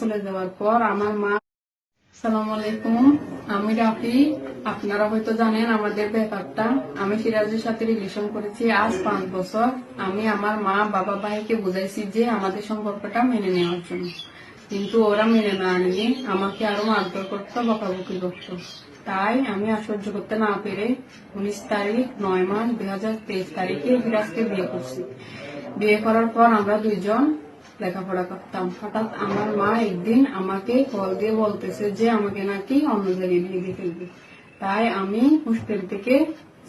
চলে যাওয়ার পর আমার মা সালাম আলাইকুম। আমি রাফি। আপনারা হয়তো জানেন আমাদের ব্যাপারটা। আমি সিরাজের সাথে রিলেশন করেছি আজ পাঁচ বছর। আমি আমার মা, বাবা ভাইকে বুঝাইছি যে আমাদের সম্পর্কটা মেনে নেওয়ার জন্য। কিন্তু ওরা মেনে না নিয়ে আমাকে আরও মারধর করতো, বকাবকি করতো। তাই আমি আশ্চর্য করতে না পেরে উনিশ তারিখ, নয় মাস দুই হাজার তেইশ তারিখে সিরাজকে বিয়ে করছি। বিয়ে করার পর আমরা দুইজন লেখাপড়া করতাম। হঠাৎ আমার মা একদিন আমাকে কল দিয়ে বলতেছে যে, আমাকে নাকি অন্য জায়গায় বিয়ে দিয়ে ফেলবে তাই আমি হোস্টেল থেকে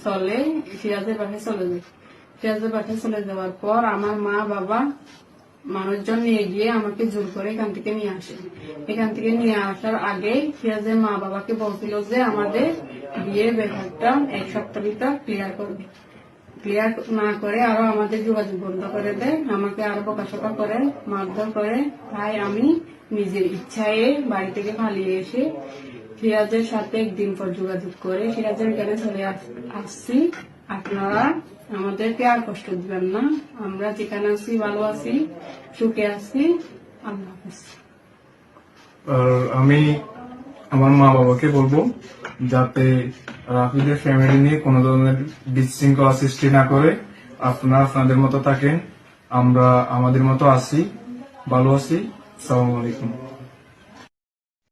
চলে, সিরাজের বাসায় চলে যাই। সিরাজের বাসায় চলে যাওয়ার পর আমার মা, বাবা মানুষজন নিয়ে গিয়ে আমাকে জোর করে এখান থেকে নিয়ে আসে। এখান থেকে নিয়ে আসার আগে সিরাজের মা বাবাকে বলছিল যে, আমাদের বিয়ের ব্যাপারটা এক সপ্তাহ ভিতর ক্লিয়ার করবে। ক্লিয়ার না করে আরও আমাদের যোগাযোগ বন্ধ করে দেয়। আমাকে আরও প্রকাশকা করে, মারধর করে। তাই আমি নিজের ইচ্ছায় বাড়ি থেকে পালিয়ে এসে সিরাজের সাথে একদিন পর যোগাযোগ করে সিরাজের এখানে চলে আসছি। আপনারা আমাদেরকে আর কষ্ট দিবেন না। আমরা যেখানে আছি ভালো আছি, সুখে আছি। আল্লাহ হাফিজ। আমি আমার মা বাবাকে বলব যাতে রাফিদের ফ্যামিলি নিয়ে কোনো ধরনের বিশৃঙ্খলা সৃষ্টি না করে আপনারা আপনাদের মতো থাকেন, আমরা আমাদের মতো আছি, ভালো আছি, সালাম আলাইকুম।